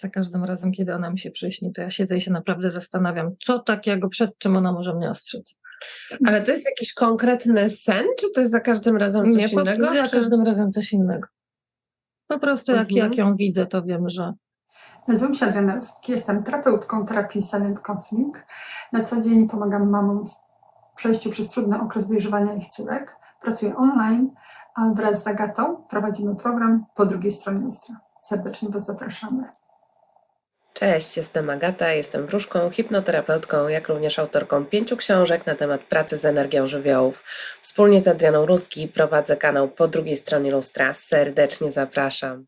Za każdym razem, kiedy ona mi się przyśni, to ja siedzę i się naprawdę zastanawiam, co takiego, przed czym ona może mnie ostrzec. Ale to jest jakiś konkretny sen, czy to jest za każdym razem coś Nie, innego? za czy... każdym razem coś innego. Po prostu jak, Mhm. jak ją widzę, to wiem, że Nazywam się Adriana Rustki, jestem terapeutką terapii Silent Counseling. Na co dzień pomagam mamom w przejściu przez trudny okres dojrzewania ich córek. Pracuję online, a wraz z Agatą prowadzimy program po drugiej stronie lustra. Serdecznie Was zapraszamy. Cześć, jestem Agata, jestem wróżką, hipnoterapeutką, jak również autorką pięciu książek na temat pracy z energią żywiołów. Wspólnie z Adrianą Ruski prowadzę kanał po drugiej stronie lustra. Serdecznie zapraszam.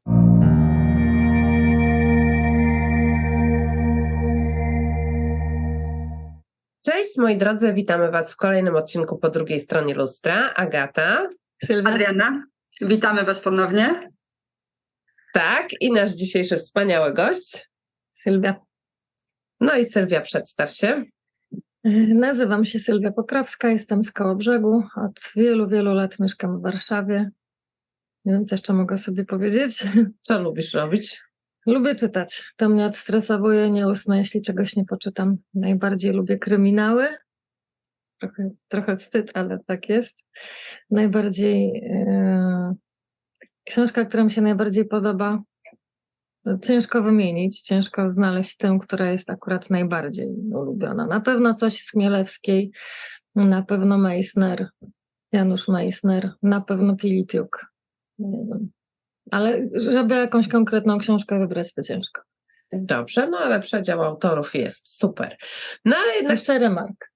Cześć moi drodzy, witamy Was w kolejnym odcinku po drugiej stronie lustra. Agata, Sylwia, Adriana, witamy Was ponownie. tak, i nasz dzisiejszy wspaniały gość. Sylwia. No i Sylwia, przedstaw się. Y, Nazywam się Sylwia Pokrowska, jestem z Kołobrzegu. Od wielu, wielu lat mieszkam w Warszawie. Nie wiem, co jeszcze mogę sobie powiedzieć. Co lubisz robić? Lubię czytać. To mnie odstresowuje, nie usnę, jeśli czegoś nie poczytam. Najbardziej lubię kryminały. Trochę, trochę wstyd, ale tak jest. Najbardziej e, książka, która mi się najbardziej podoba. No, Ciężko wymienić, ciężko znaleźć tę, która jest akurat najbardziej ulubiona. Na pewno coś z Chmielewskiej, na pewno Meissner, Janusz Meissner, na pewno Pilipiuk. Nie wiem. Ale żeby jakąś konkretną książkę wybrać, to ciężko. Dobrze, no ale przedział autorów jest super. No ale jednak Jeszcze remark.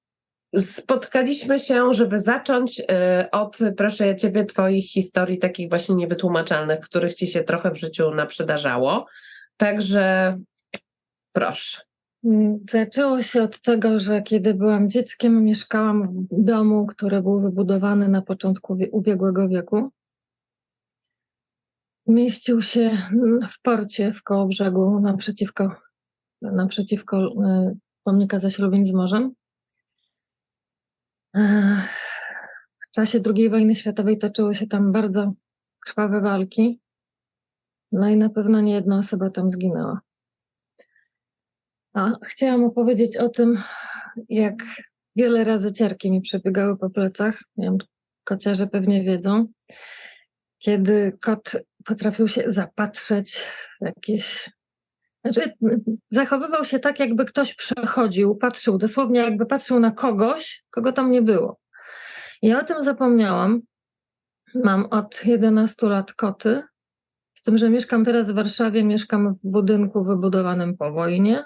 Spotkaliśmy się, żeby zacząć y, od, proszę ja ciebie, twoich historii takich właśnie niewytłumaczalnych, których ci się trochę w życiu naprzydarzało. Także proszę. Mm, Zaczęło się od tego, że kiedy byłam dzieckiem, mieszkałam w domu, który był wybudowany na początku ubiegłego wieku. Mieścił się w porcie w Kołobrzegu naprzeciwko, naprzeciwko e, pomnika zaślubin z morzem. W czasie II wojny światowej toczyły się tam bardzo krwawe walki. No i na pewno nie jedna osoba tam zginęła. A chciałam opowiedzieć o tym, jak wiele razy ciarki mi przebiegały po plecach. Wiem, kociarze pewnie wiedzą. Kiedy kot potrafił się zapatrzeć w jakieś. Znaczy, zachowywał się tak, jakby ktoś przechodził, patrzył, dosłownie jakby patrzył na kogoś, kogo tam nie było. Ja o tym zapomniałam. Mam od 11 lat koty. Z tym, że mieszkam teraz w Warszawie, mieszkam w budynku wybudowanym po wojnie.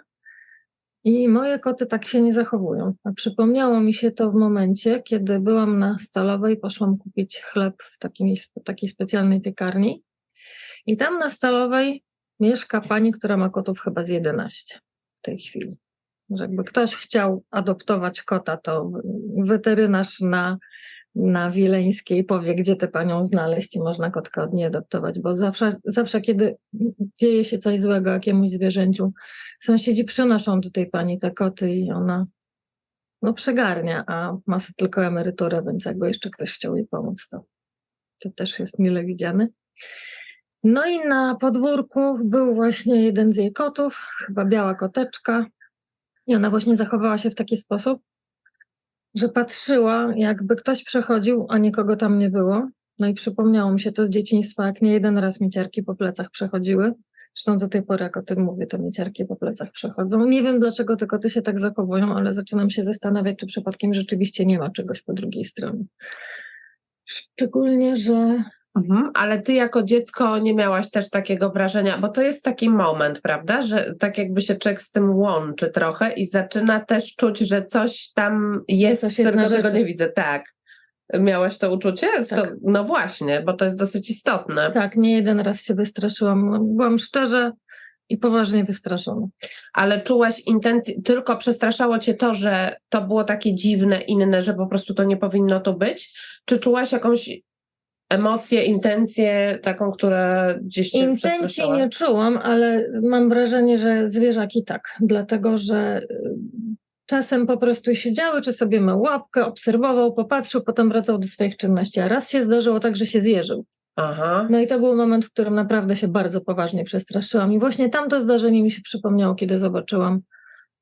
I moje koty tak się nie zachowują. A przypomniało mi się to w momencie, kiedy byłam na stalowej, poszłam kupić chleb w takiej, takiej specjalnej piekarni. I tam na stalowej mieszka pani, która ma kotów chyba z 11 w tej chwili. Że jakby ktoś chciał adoptować kota, to weterynarz na, na Wileńskiej powie, gdzie tę panią znaleźć i można kotka od niej adoptować, bo zawsze, zawsze kiedy dzieje się coś złego jakiemuś zwierzęciu, sąsiedzi przynoszą do tej pani te koty i ona no przegarnia, a ma tylko emeryturę, więc jakby jeszcze ktoś chciał jej pomóc, to, to też jest mile widziany. No i na podwórku był właśnie jeden z jej kotów, chyba biała koteczka i ona właśnie zachowała się w taki sposób, że patrzyła, jakby ktoś przechodził, a nikogo tam nie było. No i przypomniało mi się to z dzieciństwa, jak nie jeden raz mi ciarki po plecach przechodziły. Zresztą do tej pory, jak o tym mówię, to mi ciarki po plecach przechodzą. Nie wiem, dlaczego te koty się tak zachowują, ale zaczynam się zastanawiać, czy przypadkiem rzeczywiście nie ma czegoś po drugiej stronie. Szczególnie, że Mhm. Ale ty jako dziecko nie miałaś też takiego wrażenia, bo to jest taki moment, prawda, że tak jakby się człowiek z tym łączy trochę i zaczyna też czuć, że coś tam jest, Coś jest tylko tego nie widzę. Tak. Miałaś to uczucie? To, Tak. no właśnie, bo to jest dosyć istotne. tak, nie jeden raz się wystraszyłam. No, Byłam szczerze i poważnie wystraszona. Ale czułaś intencję, tylko przestraszało cię to, że to było takie dziwne, inne, że po prostu to nie powinno tu być? Czy czułaś jakąś emocję, intencję taką, która gdzieś cię Intencji nie czułam, ale mam wrażenie, że zwierzaki tak, dlatego że y, czasem po prostu siedziały, czy sobie mył łapkę, obserwował, popatrzył, potem wracał do swoich czynności. A raz się zdarzyło tak, że się zjeżył. Aha. No i to był moment, w którym naprawdę się bardzo poważnie przestraszyłam. I właśnie tamto zdarzenie mi się przypomniało, kiedy zobaczyłam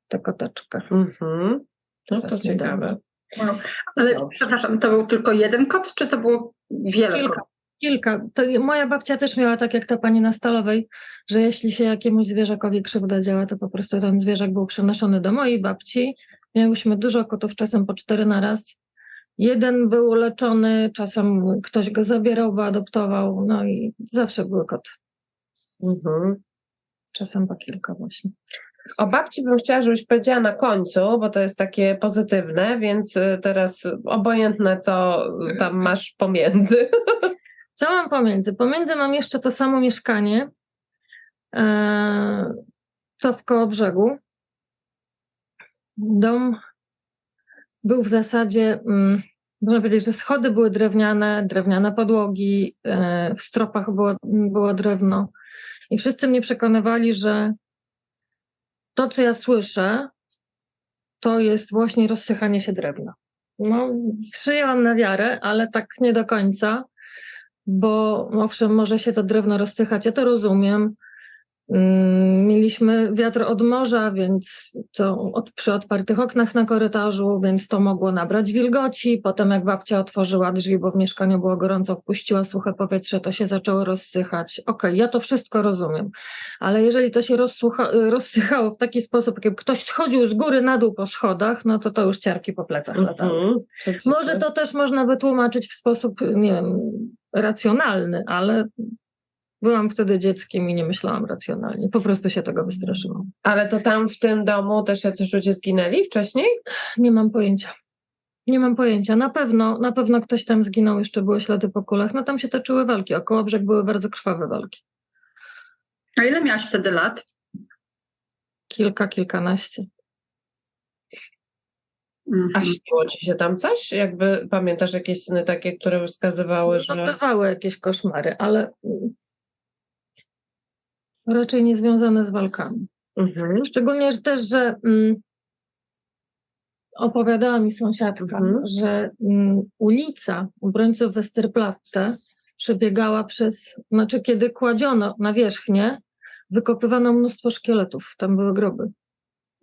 tę koteczkę. Mhm. No to ciekawe. Wow. Ale Dobrze. przepraszam, to był tylko jeden kot, czy to było wiele Kilka. Kilka. To moja babcia też miała tak jak ta pani na stalowej, że jeśli się jakiemuś zwierzakowi krzywda działa, to po prostu ten zwierzak był przenoszony do mojej babci. Miałyśmy dużo kotów, czasem po cztery na raz. Jeden był leczony, czasem ktoś go zabierał, bo adoptował, no i zawsze były koty. Mhm. Czasem po kilka właśnie. O babci bym chciała, żebyś powiedziała na końcu, bo to jest takie pozytywne, więc y, teraz obojętne, co tam masz pomiędzy. Co mam pomiędzy? Pomiędzy mam jeszcze to samo mieszkanie, e, to w koło brzegu. Dom był w zasadzie, mm, można powiedzieć, że schody były drewniane, drewniane podłogi, e, w stropach było, było drewno. I wszyscy mnie przekonywali, że to, co ja słyszę, to jest właśnie rozsychanie się drewna. No, przyjęłam na wiarę, ale tak nie do końca bo owszem, może się to drewno rozsychać, ja to rozumiem. Mm, Mieliśmy wiatr od morza, więc to od, przy otwartych oknach na korytarzu, więc to mogło nabrać wilgoci. Potem, jak babcia otworzyła drzwi, bo w mieszkaniu było gorąco, wpuściła suche powietrze, to się zaczęło rozsychać. Okej, ja to wszystko rozumiem, ale jeżeli to się rozsucha, rozsychało w taki sposób, jak ktoś schodził z góry na dół po schodach, no to to już ciarki po plecach latały. Mhm. To Może to też można wytłumaczyć w sposób, nie wiem, racjonalny, ale byłam wtedy dzieckiem i nie myślałam racjonalnie. Po prostu się tego wystraszyłam. Ale to tam w tym domu też jacyś ludzie zginęli wcześniej? Nie mam pojęcia. Nie mam pojęcia. Na pewno, na pewno ktoś tam zginął, jeszcze były ślady po kulach. No tam się toczyły walki. Około brzeg były bardzo krwawe walki. A ile miałaś wtedy lat? Kilka, kilkanaście. Mhm. A śniło ci się tam coś? Jakby pamiętasz jakieś sny takie, które wskazywały, No, że... bywały jakieś koszmary, ale raczej nie związane z walkami. Mhm. Szczególnie że też, że mm, opowiadała mi sąsiadka, Mhm. że mm, ulica obrońców Westerplatte przebiegała przez, znaczy kiedy kładziono na wierzchnię, wykopywano mnóstwo szkieletów, tam były groby.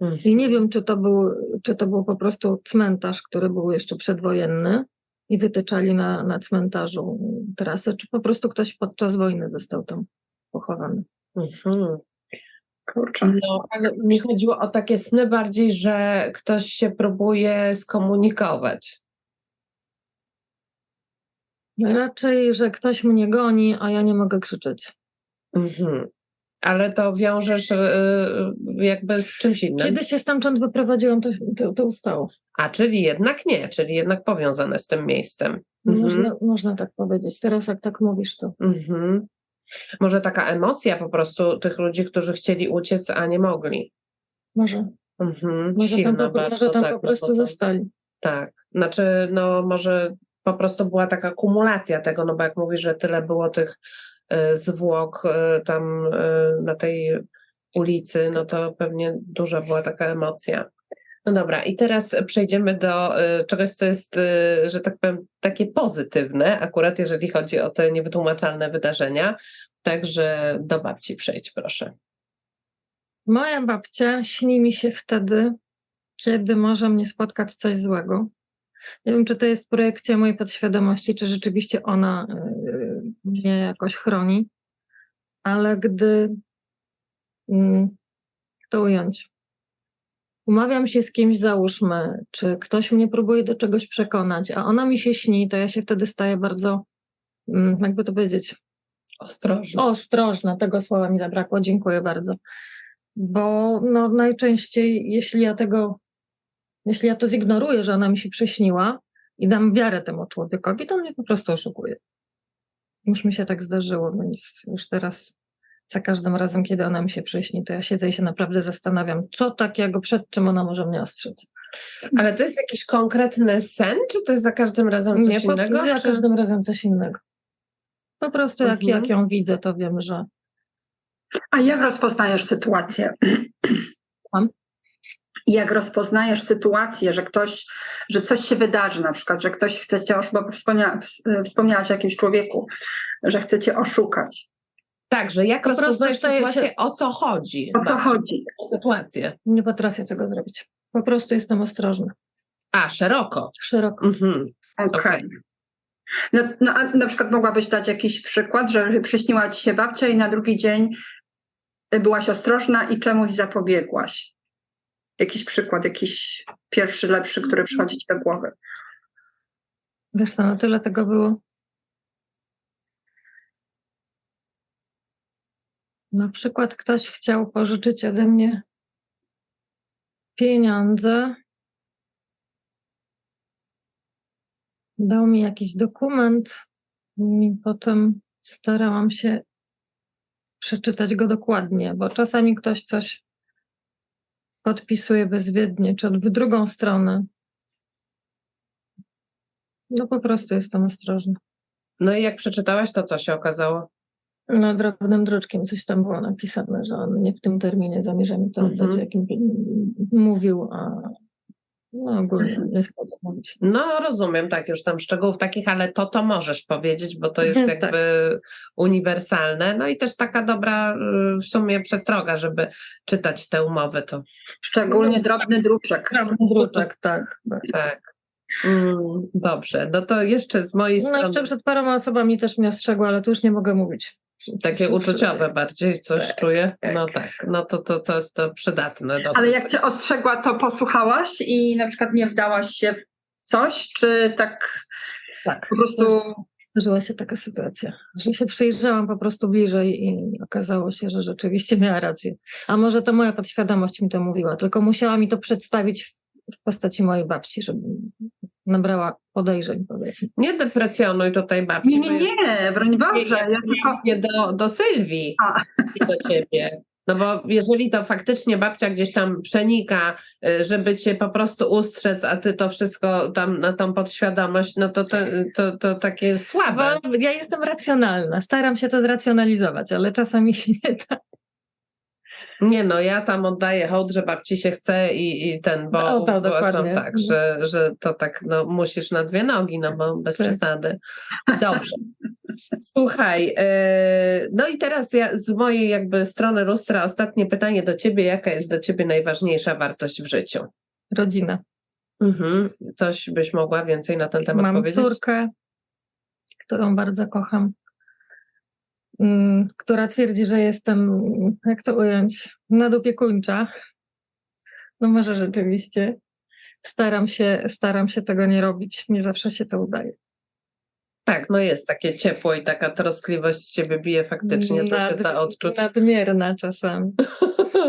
Mhm. I nie wiem, czy to był, czy to był po prostu cmentarz, który był jeszcze przedwojenny i wytyczali na, na cmentarzu trasę, czy po prostu ktoś podczas wojny został tam pochowany. Mhm. Kurczę. No, ale mi chodziło o takie sny bardziej, że ktoś się próbuje skomunikować. Raczej, że ktoś mnie goni, a ja nie mogę krzyczeć. Mhm. Ale to wiążesz y, jakby z czymś innym. Kiedy się stamtąd wyprowadziłam, to, to, to ustało. A, czyli jednak nie, czyli jednak powiązane z tym miejscem. Mhm. Można, można tak powiedzieć. Teraz jak tak mówisz, to Mhm. Może taka emocja po prostu tych ludzi, którzy chcieli uciec, a nie mogli. może, Mhm. może Silna tam, po, bardzo, może tam tak, po no prostu to- zostali. Tak, znaczy no może po prostu była taka kumulacja tego, no bo jak mówisz, że tyle było tych y, zwłok y, tam y, na tej ulicy, no to pewnie duża była taka emocja. No dobra, i teraz przejdziemy do y, czegoś, co jest, y, że tak powiem, takie pozytywne, akurat jeżeli chodzi o te niewytłumaczalne wydarzenia. Także do babci przejdź, proszę. Moja babcia śni mi się wtedy, kiedy może mnie spotkać coś złego. Nie wiem, czy to jest projekcja mojej podświadomości, czy rzeczywiście ona y, mnie jakoś chroni, ale gdy, mm, to ująć, umawiam się z kimś, załóżmy, czy ktoś mnie próbuje do czegoś przekonać, a ona mi się śni, to ja się wtedy staję bardzo, mm, jakby to powiedzieć, Ostrożnie. Ostrożna, tego słowa mi zabrakło, dziękuję bardzo. Bo no, najczęściej, jeśli ja tego, jeśli ja to zignoruję, że ona mi się przyśniła i dam wiarę temu człowiekowi, to on mnie po prostu oszukuje. Już mi się tak zdarzyło, więc już teraz za każdym razem, kiedy ona mi się przyśni, to ja siedzę i się naprawdę zastanawiam, co takiego, przed czym ona może mnie ostrzec. Ale to jest jakiś konkretny sen, czy to jest za każdym razem coś Nie, po, innego? za czy... każdym razem coś innego. Po prostu jak, Mhm. jak ją widzę, to wiem, że A jak rozpoznajesz sytuację? Mam? I jak rozpoznajesz sytuację, że ktoś, że coś się wydarzy, na przykład, że ktoś chce cię oszukać, bo wspomnia, wspomniałaś o jakimś człowieku, że chce cię oszukać. Także jak Po prostu rozpoznać staje się- sytuację, o co chodzi? O co chodzi? Sytuację. Nie potrafię tego zrobić. Po prostu jestem ostrożna. A, szeroko. Szeroko. Mhm. Okej. Okej. No, no, a na przykład mogłabyś dać jakiś przykład, że przyśniła ci się babcia i na drugi dzień byłaś ostrożna i czemuś zapobiegłaś. Jakiś przykład, jakiś pierwszy, lepszy, który przychodzi ci do głowy. Wiesz co, no tyle tego było. Na przykład ktoś chciał pożyczyć ode mnie pieniądze. Dał mi jakiś dokument i potem starałam się przeczytać go dokładnie, bo czasami ktoś coś podpisuje bezwiednie, czy w drugą stronę. No po prostu jestem ostrożna. No i jak przeczytałaś, to co się okazało? No drobnym druczkiem coś tam było napisane, że on nie w tym terminie zamierza mi to Mhm. oddać, jakim mówił, a no ogólnie nie chcę to mówić. No rozumiem, tak, już tam szczegółów takich, ale to to możesz powiedzieć, bo to jest Tak. jakby uniwersalne. No i też taka dobra y, w sumie przestroga, żeby czytać te umowy, to Szczególnie drobny druczek. Drobny druczek, tak. tak. tak. Mm, dobrze, no to jeszcze z mojej No strony jeszcze przed paroma osobami też mnie ostrzegło, ale tu już nie mogę mówić. Takie uczuciowe bardziej coś Tak, czuję. tak. No tak, no to, to, to, to przydatne. Dosyć. Ale jak cię ostrzegła, to posłuchałaś i na przykład nie wdałaś się w coś, czy tak Tak. po prostu Zdarzyła się taka sytuacja, że się przyjrzałam po prostu bliżej i okazało się, że rzeczywiście miała rację. A może to moja podświadomość mi to mówiła, tylko musiała mi to przedstawić w, w postaci mojej babci, żeby nabrała podejrzeń, powiedzmy. Nie deprecjonuj tutaj babci. Nie, nie, nie, broń Boże. Ja tylko... Nie do, do Sylwii A. i do ciebie. No bo jeżeli to faktycznie babcia gdzieś tam przenika, y, żeby cię po prostu ustrzec, a ty to wszystko tam na tą podświadomość, no to to, to, to takie słabe. Bo ja jestem racjonalna, staram się to zracjonalizować, ale czasami się nie da. Nie no, ja tam oddaję hołd, że babci się chce i, i ten, bo No, to uważam tak, że, że to tak, no musisz na dwie nogi, no bo bez Tak. przesady. Dobrze. Słuchaj, e, no i teraz ja z mojej jakby strony lustra ostatnie pytanie do ciebie. Jaka jest dla ciebie najważniejsza wartość w życiu? Rodzina. Mhm. Coś byś mogła więcej na ten temat Mam powiedzieć? córkę, którą bardzo kocham, która twierdzi, że jestem, jak to ująć, nadopiekuńcza. No może rzeczywiście. Staram się, staram się tego nie robić. Nie zawsze się to udaje. Tak, no jest takie ciepło i taka troskliwość z ciebie bije faktycznie, to się da odczuć. Nadmierna czasami.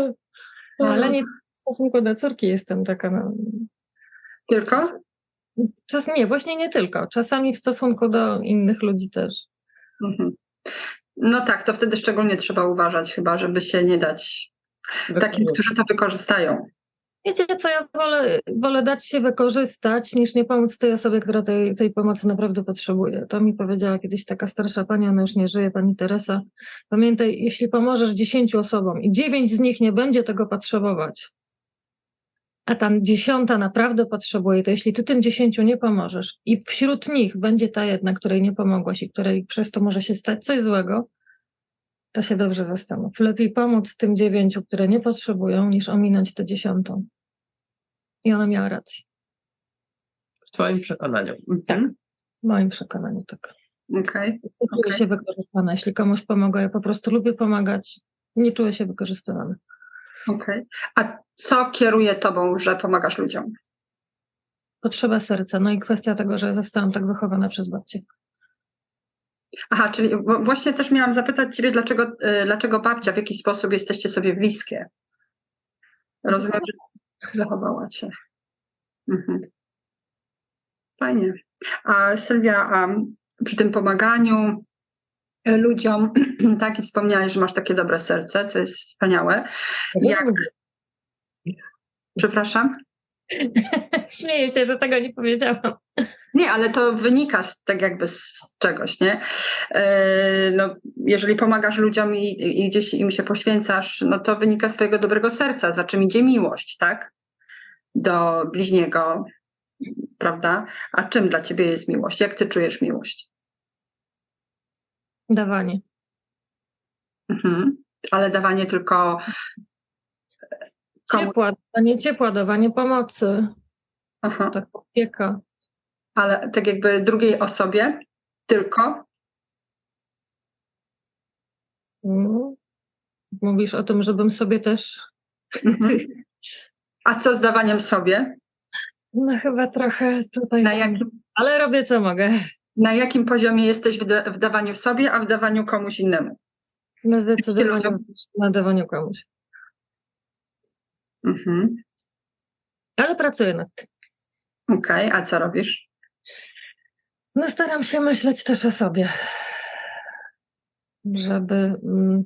Ale nie w stosunku do córki jestem taka. No, Tylko? czas, nie, właśnie nie tylko. Czasami w stosunku do innych ludzi też. Mhm. No tak, to wtedy szczególnie trzeba uważać chyba, żeby się nie dać takim, którzy to wykorzystają. Wiecie co, ja wolę, wolę dać się wykorzystać, niż nie pomóc tej osobie, która tej, tej pomocy naprawdę potrzebuje. To mi powiedziała kiedyś taka starsza pani, ona już nie żyje, pani Teresa. Pamiętaj, jeśli pomożesz dziesięciu osobom i dziewięć z nich nie będzie tego potrzebować, a ta dziesiąta naprawdę potrzebuje, to jeśli ty tym dziesięciu nie pomożesz i wśród nich będzie ta jedna, której nie pomogłaś i której przez to może się stać coś złego, to się dobrze zastanów. Lepiej pomóc tym dziewięciu, które nie potrzebują, niż ominąć tę dziesiątą. I ona miała rację. W twoim przekonaniu. Tak. Mhm. W moim przekonaniu tak. Okej. Nie czuję Okej. się wykorzystana. Jeśli komuś pomogę, ja po prostu lubię pomagać. Nie czuję się wykorzystywana. okej. A co kieruje tobą, że pomagasz ludziom? Potrzeba serca. No i kwestia tego, że zostałam tak wychowana przez babcię. Aha, czyli właśnie też miałam zapytać ciebie, dlaczego, y, dlaczego babcia, w jaki sposób jesteście sobie bliskie? Rozumiem, że zachowała cię. Mhm. Fajnie. A Sylwia, a przy tym pomaganiu y, ludziom, tak, i wspomniałaś, że masz takie dobre serce, co jest wspaniałe. Jak, przepraszam? Śmieję się, że tego nie powiedziałam. Nie, ale to wynika z, tak jakby z czegoś, nie? E, No, jeżeli pomagasz ludziom i, i gdzieś im się poświęcasz, no to wynika z twojego dobrego serca, za czym idzie miłość, tak? do bliźniego, prawda? A czym dla ciebie jest miłość? Jak ty czujesz miłość? Dawanie. Mhm. Ale dawanie tylko? Ciepła, dawanie ciepła, dawanie pomocy, Aha. tak opieka. Ale tak jakby drugiej osobie tylko? Mm. Mówisz o tym, żebym sobie też. Mhm. A co z dawaniem sobie? No chyba trochę tutaj. Na jakim, Ale robię co mogę. na jakim poziomie jesteś w, da, w dawaniu sobie, a w dawaniu komuś innemu? No zdecydowanie na dawaniu komuś. Mhm. Ale pracuję nad tym. Okej, a co robisz? No staram się myśleć też o sobie. Żeby. Mm,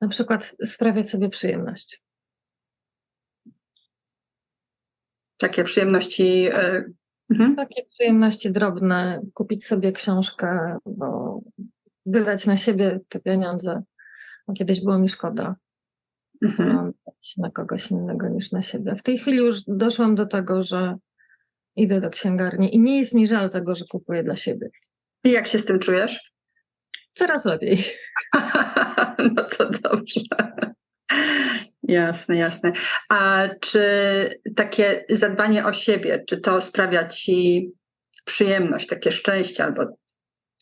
na przykład sprawiać sobie przyjemność. Takie przyjemności. y, mhm. Takie przyjemności drobne, kupić sobie książkę, bo wydać na siebie te pieniądze. Bo kiedyś było mi szkoda. Mhm. Na kogoś innego niż na siebie. W tej chwili już doszłam do tego, że idę do księgarni i nie jest mi żal tego, że kupuję dla siebie. I jak się z tym czujesz? Coraz lepiej. no to dobrze. Jasne, jasne. A czy takie zadbanie o siebie, czy to sprawia ci przyjemność, takie szczęście albo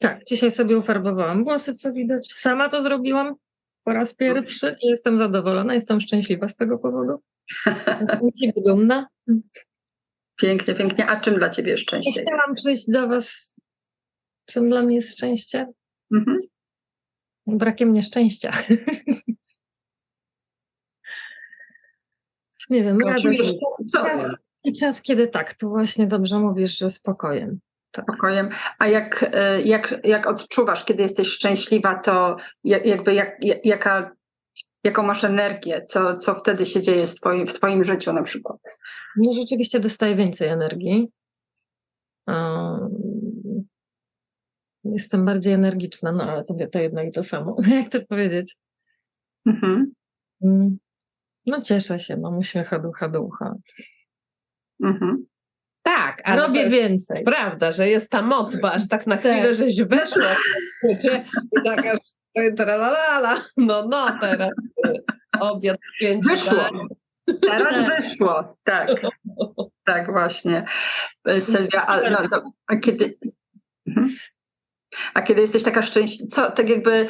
Tak, dzisiaj sobie ufarbowałam włosy, co widać. Sama to zrobiłam po raz pierwszy i jestem zadowolona, jestem szczęśliwa z tego powodu. Jestem dumna. pięknie, pięknie. A czym dla ciebie jest szczęście? chciałam przyjść do Was. Czym dla mnie jest szczęście? Mhm. Brakiem nieszczęścia. Nie wiem, radość. Co? Czas, I czas, kiedy tak, to właśnie dobrze mówisz, że spokojem. Spokojem. A jak, y, jak, jak odczuwasz, kiedy jesteś szczęśliwa, to jak, jakby jak, jak, jaka, jaką masz energię? Co, co wtedy się dzieje z twoim, w twoim życiu na przykład? No rzeczywiście dostaję więcej energii. Jestem bardziej energiczna, no ale to, to jedno i to samo. Jak to powiedzieć? Mhm. Mm, No cieszę się, mam uśmiecha ducha do ucha. Mhm. Tak, ale to Robię jest więcej. prawda, że jest ta moc, bo aż tak na Tak. chwilę, żeś weszła wiecie, i tak aż tralalala, no no teraz y, obiad z pięciu Wyszło. dań. Teraz Tak. wyszło, tak. Tak, właśnie. Y, Sylwia, a, no, to, a kiedy. Mhm. A kiedy jesteś taka szczęśliwa, co tak jakby,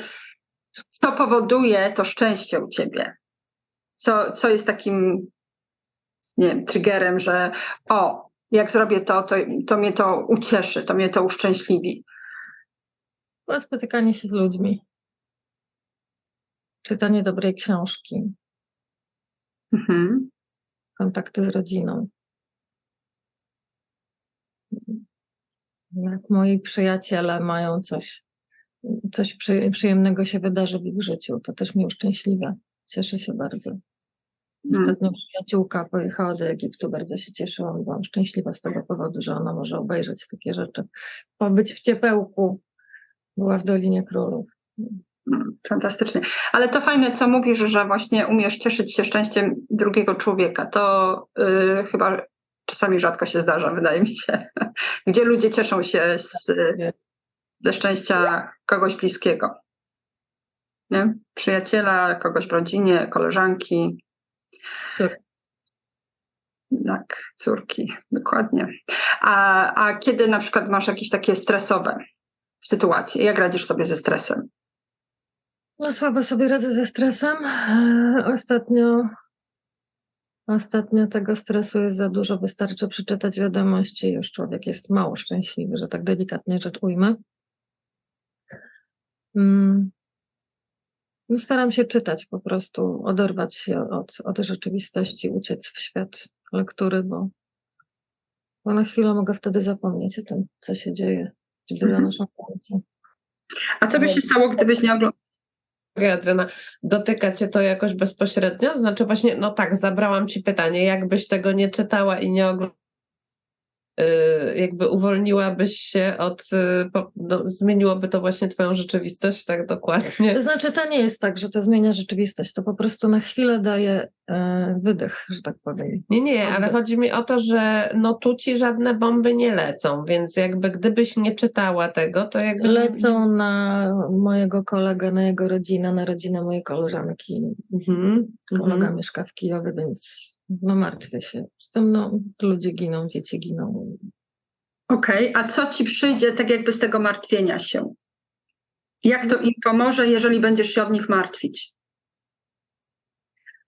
co powoduje to szczęście u ciebie? Co, co jest takim, nie wiem, triggerem, że o, jak zrobię to, to, to mnie to ucieszy, to mnie to uszczęśliwi. Spotykanie się z ludźmi. Czytanie dobrej książki. Mhm. kontakty z rodziną. Jak moi przyjaciele mają coś, coś przy, przyjemnego się wydarzy w ich życiu, to też mnie uszczęśliwia. Cieszę się bardzo. Mm. Ostatnio przyjaciółka pojechała do Egiptu, bardzo się cieszyłam, byłam szczęśliwa z tego powodu, że ona może obejrzeć takie rzeczy. Pobyć w ciepełku. Była w Dolinie Królów. Mm, Fantastycznie. Ale to fajne, co mówisz, że właśnie umiesz cieszyć się szczęściem drugiego człowieka. To y, chyba czasami rzadko się zdarza, wydaje mi się. Gdzie ludzie cieszą się z, ze szczęścia kogoś bliskiego. Nie? Przyjaciela, kogoś w rodzinie, koleżanki. Córki. Tak, córki, dokładnie. A, a kiedy na przykład masz jakieś takie stresowe sytuacje, jak radzisz sobie ze stresem? No słabo sobie radzę ze stresem. Eee, Ostatnio, ostatnio tego stresu jest za dużo. Wystarczy przeczytać wiadomości już człowiek jest mało szczęśliwy, że tak delikatnie rzecz ujmę. Mm. No, Staram się czytać po prostu, oderwać się od, od rzeczywistości, uciec w świat lektury, bo, bo na chwilę mogę wtedy zapomnieć o tym, co się dzieje, gdyby za Mhm. naszą granicą. A co by się stało, gdybyś nie oglądał? Adriana, dotyka cię to jakoś bezpośrednio? Znaczy właśnie, no tak, zabrałam ci pytanie, jakbyś tego nie czytała i nie oglądała, jakby uwolniłabyś się od, y, no, zmieniłoby to właśnie twoją rzeczywistość tak dokładnie? To znaczy, to nie jest tak, że to zmienia rzeczywistość. To po prostu na chwilę daje wydech, że tak powiem. Nie, nie, ale chodzi mi o to, że no tu ci żadne bomby nie lecą, więc jakby gdybyś nie czytała tego, to jakby... Lecą na mojego kolegę, na jego rodzinę, na rodzinę mojej koleżanki. Mhm, Kolega mhm. mieszka w Kijowie, więc no martwię się. Z tym no, ludzie giną, dzieci giną. Okej, a co ci przyjdzie tak jakby z tego martwienia się? Jak to im pomoże, jeżeli będziesz się od nich martwić?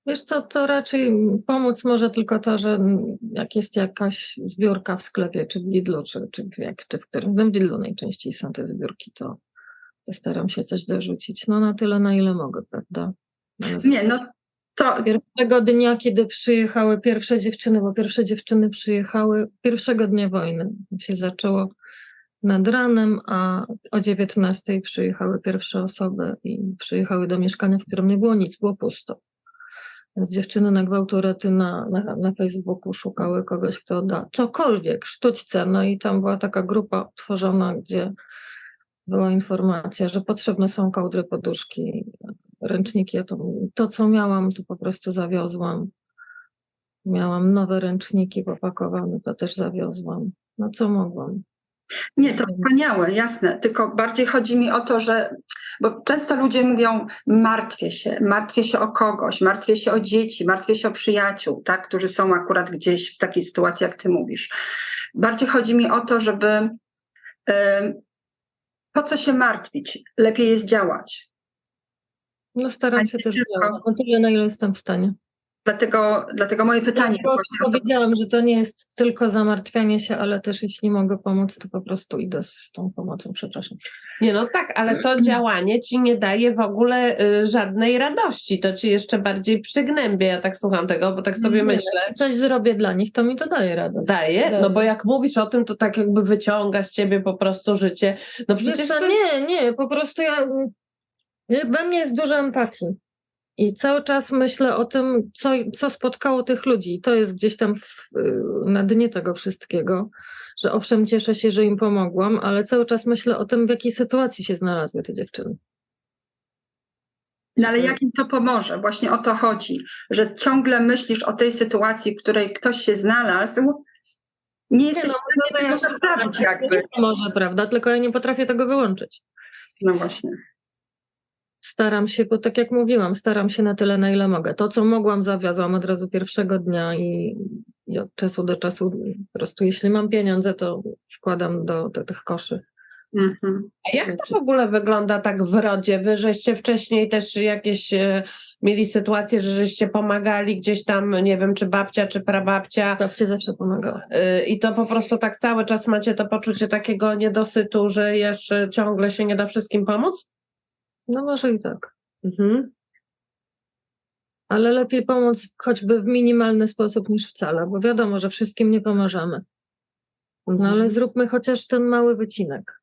Wiesz co, to raczej pomóc może tylko to, że jak jest jakaś zbiórka w sklepie, czy w Lidlu, czy, czy, w jak, czy w którym, no w Lidlu najczęściej są te zbiórki, to, to staram się coś dorzucić. No na tyle, na ile mogę, prawda? Nie, no to Pierwszego dnia, kiedy przyjechały pierwsze dziewczyny, bo pierwsze dziewczyny przyjechały pierwszego dnia wojny. się zaczęło nad ranem, a o 19 przyjechały pierwsze osoby i przyjechały do mieszkania, w którym nie było nic, było pusto. Więc dziewczyny na gwałturety na, na, na Facebooku szukały kogoś, kto da cokolwiek, sztućce. No i tam była taka grupa tworzona, gdzie była informacja, że potrzebne są kołdry, poduszki, ręczniki. Ja to, to, co miałam, to po prostu zawiozłam. Miałam nowe ręczniki popakowane, to też zawiozłam. No co mogłam. Nie, to wspaniałe, jasne. Tylko bardziej chodzi mi o to, że bo często ludzie mówią, martwię się, martwię się o kogoś, martwię się o dzieci, martwię się o przyjaciół, tak, którzy są akurat gdzieś w takiej sytuacji, jak ty mówisz. Bardziej chodzi mi o to, żeby po co się martwić? Lepiej jest działać. No staram się też tylko- działać, na tyle, na ile jestem w stanie. Dlatego, dlatego moje pytanie jest właśnie powiedziałam, że to nie jest tylko zamartwianie się, ale też jeśli mogę pomóc, to po prostu idę z tą pomocą, przepraszam. Nie no tak, ale to działanie ci nie daje w ogóle y, żadnej radości, to ci jeszcze bardziej przygnębia, ja tak słucham tego, bo tak sobie Nie, myślę. Jeśli coś zrobię dla nich, to mi to daje radość. Daje? No Daje. bo jak mówisz o tym, to tak jakby wyciąga z ciebie po prostu życie. No przecież to jest... nie, nie, po prostu ja, nie, we mnie jest dużo empatii. I cały czas myślę o tym, co, co spotkało tych ludzi. I to jest gdzieś tam w, na dnie tego wszystkiego, że owszem, cieszę się, że im pomogłam, ale cały czas myślę o tym, w jakiej sytuacji się znalazły te dziewczyny. No ale jak im to pomoże? Właśnie o to chodzi, że ciągle myślisz o tej sytuacji, w której ktoś się znalazł, nie jesteś no, w stanie tego zostawić jakby. Może, prawda? Tylko ja nie potrafię tego wyłączyć. No właśnie. Staram się, bo tak jak mówiłam, staram się na tyle, na ile mogę. To, co mogłam, zawiozłam od razu pierwszego dnia i, i od czasu do czasu po prostu, jeśli mam pieniądze, to wkładam do, do tych koszy. Mhm. A jak to w ogóle wygląda tak w rodzie? Wy żeście wcześniej też jakieś e, mieli sytuacje, że żeście pomagali gdzieś tam, nie wiem, czy babcia, czy prababcia Babcie zawsze pomagała. y, i to po prostu tak cały czas macie to poczucie takiego niedosytu, że jeszcze ciągle się nie da wszystkim pomóc? No może i tak. Mhm. Ale lepiej pomóc choćby w minimalny sposób niż wcale, bo wiadomo, że wszystkim nie pomożemy. No ale zróbmy chociaż ten mały wycinek.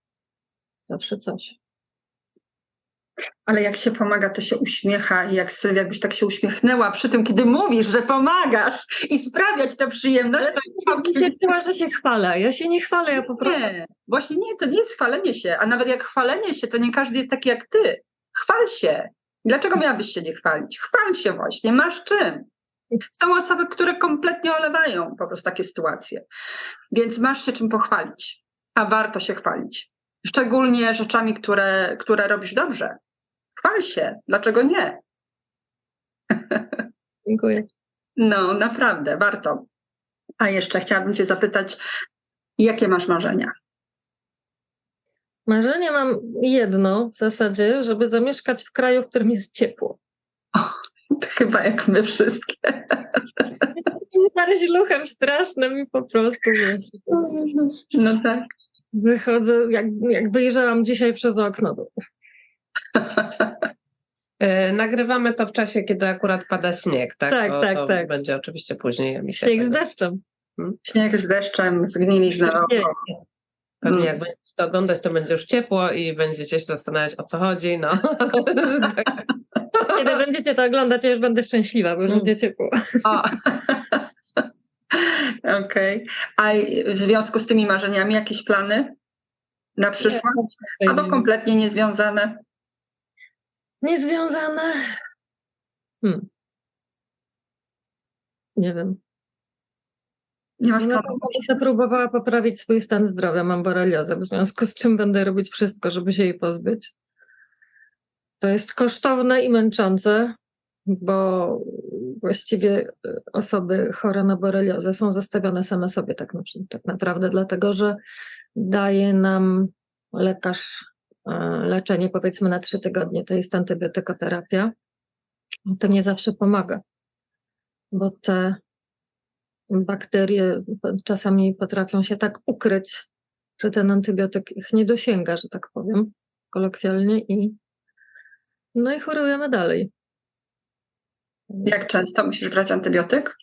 Zawsze coś. Ale jak się pomaga, to się uśmiecha i jak Sylwia, jakbyś tak się uśmiechnęła przy tym, kiedy mówisz, że pomagasz i sprawiać tę przyjemność, to jest Ja całkiem... się czuła, że się chwalę. Ja się nie chwalę, ja po prostu. Nie, właśnie nie, to nie jest chwalenie się, a nawet jak chwalenie się, to nie każdy jest taki jak ty. Chwal się. Dlaczego miałabyś się nie chwalić? Chwal się właśnie, masz czym. Są osoby, które kompletnie olewają po prostu takie sytuacje. Więc masz się czym pochwalić, a warto się chwalić. Szczególnie rzeczami, które, które robisz dobrze. Chwal się, dlaczego nie? Dziękuję. No, naprawdę, warto. A jeszcze chciałabym Cię zapytać, jakie masz marzenia? Marzenie mam jedno w zasadzie, żeby zamieszkać w kraju, w którym jest ciepło. To chyba jak my wszystkie. Znaleźć luchem strasznym i po prostu wiesz, No tak. wychodzę, jak, jak wyjrzałam dzisiaj przez okno, to E, Nagrywamy to w czasie, kiedy akurat pada śnieg, tak? Tak, Bo tak, to tak. będzie oczywiście później emisja. śnieg z deszczem. Śnieg z deszczem, zgnilizna Pewnie jak będziecie to oglądać, to będzie już ciepło i będziecie się zastanawiać, o co chodzi. No. tak. Kiedy będziecie to oglądać, ja już będę szczęśliwa, bo już Mm. będzie ciepło. Okej. A w związku z tymi marzeniami jakieś plany na przyszłość? Albo kompletnie niezwiązane? Niezwiązane. Hmm. Nie wiem. Nie masz będę próbowała poprawić swój stan zdrowia. Mam boreliozę, w związku z czym będę robić wszystko, żeby się jej pozbyć. To jest kosztowne i męczące, bo właściwie y, osoby chore na boreliozę są zostawione same sobie tak, tak naprawdę, dlatego że daje nam lekarz e, leczenie powiedzmy na trzy tygodnie, to jest antybiotykoterapia. To nie zawsze pomaga, bo te bakterie czasami potrafią się tak ukryć, że ten antybiotyk ich nie dosięga, że tak powiem, kolokwialnie i no i chorujemy dalej. Jak często musisz brać antybiotyk?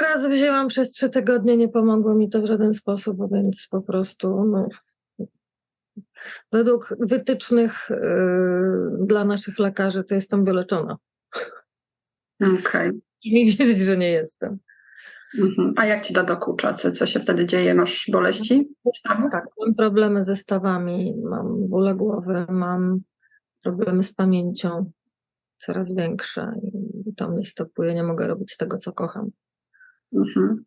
Raz wzięłam przez trzy tygodnie, nie pomogło mi to w żaden sposób, więc po prostu no, według wytycznych yy, dla naszych lekarzy to jestem wyleczona. Okej. I wierzyć, że nie jestem. Mhm. A jak ci to dokucza? Co, co się wtedy dzieje? Masz boleści? Stawu? Tak, mam problemy ze stawami, mam bóle głowy, mam problemy z pamięcią coraz większe i to mnie stopuje, nie mogę robić tego, co kocham. Mhm.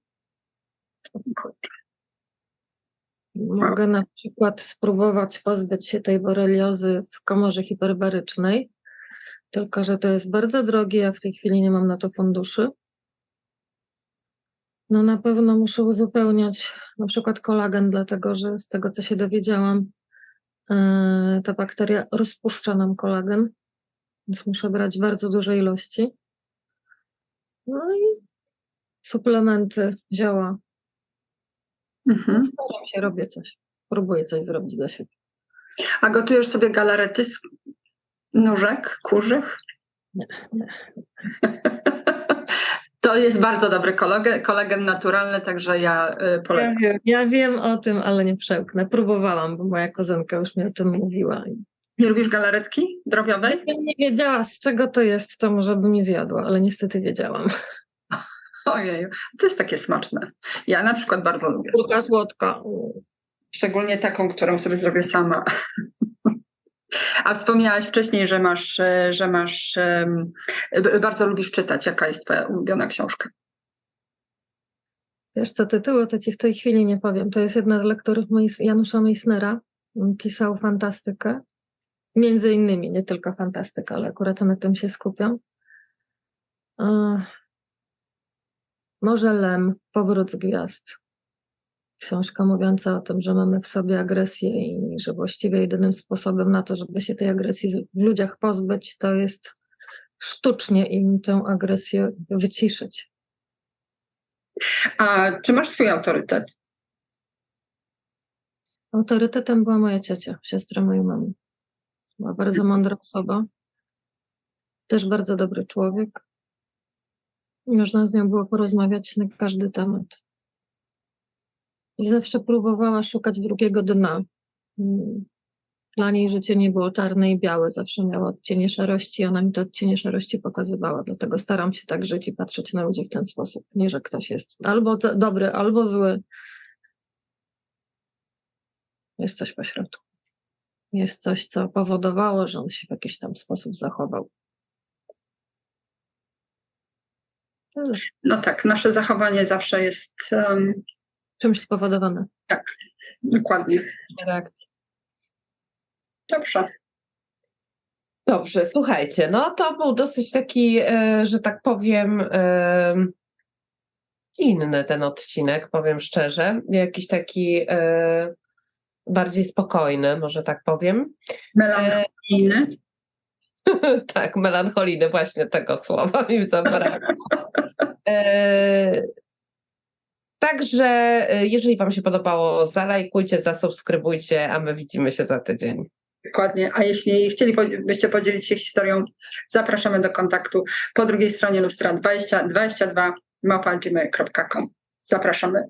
Mogę na przykład spróbować pozbyć się tej boreliozy w komorze hiperbarycznej, tylko że to jest bardzo drogie, a w tej chwili nie mam na to funduszy. No na pewno muszę uzupełniać na przykład kolagen, dlatego że z tego, co się dowiedziałam, yy, ta bakteria rozpuszcza nam kolagen, więc muszę brać bardzo duże ilości. No i suplementy, zioła. Mhm. Staram się, robię coś. Próbuję coś zrobić dla siebie. A gotujesz sobie galarety z nóżek kurzych? Nie, nie. To jest bardzo dobry kolagen, kolagen naturalny, także ja y, Ja polecam. wiem, ja wiem o tym, ale nie przełknę. Próbowałam, bo moja kozenka już mi o tym mówiła. Nie lubisz galaretki drobiowej? Gdybym nie wiedziała, z czego to jest, to może bym nie zjadła, ale niestety wiedziałam. Ojej, to jest takie smaczne. Ja na przykład bardzo lubię. Kulka słodka. Szczególnie taką, którą sobie zrobię sama. A wspomniałaś wcześniej, że masz, e, że masz bardzo lubisz czytać. Jaka jest twoja ulubiona książka? Wiesz co, tytułu to ci w tej chwili nie powiem. To jest jedna z lektorów Janusza Meissnera. Pisał fantastykę. Między innymi, nie tylko fantastykę, ale akurat na tym się skupiam. E, Może Lem, Powrót z Gwiazd. Książka mówiąca o tym, że mamy w sobie agresję i że właściwie jedynym sposobem na to, żeby się tej agresji w ludziach pozbyć, to jest sztucznie im tę agresję wyciszyć. A czy masz swój autorytet? Autorytetem była moja ciocia, siostra mojej mamy. Była bardzo mądra osoba. Też bardzo dobry człowiek. Można z nią było porozmawiać na każdy temat. I zawsze próbowała szukać drugiego dna. Mm. Dla niej życie nie było czarne i białe, zawsze miało odcienie szarości i ona mi to odcienie szarości pokazywała. Dlatego staram się tak żyć i patrzeć na ludzi w ten sposób. Nie, że ktoś jest albo dobry, albo zły. Jest coś pośrodku. Jest coś, co powodowało, że on się w jakiś tam sposób zachował. No tak, nasze zachowanie zawsze jest Czymś spowodowane. dokładnie. Reakcja. Dobrze. Dobrze, słuchajcie, no to był dosyć taki, e, że tak powiem, e, inny ten odcinek, powiem szczerze. Jakiś taki e, bardziej spokojny, może tak powiem. Melancholijny. tak, melancholijny, właśnie tego słowa mi zabrakło. Także, e, jeżeli Wam się podobało, zalajkujcie, zasubskrybujcie, a my widzimy się za tydzień. Dokładnie. A jeśli chcielibyście podzielić się historią, zapraszamy do kontaktu po drugiej stronie lustra 20, 22 małpa.gmail.com. Zapraszamy.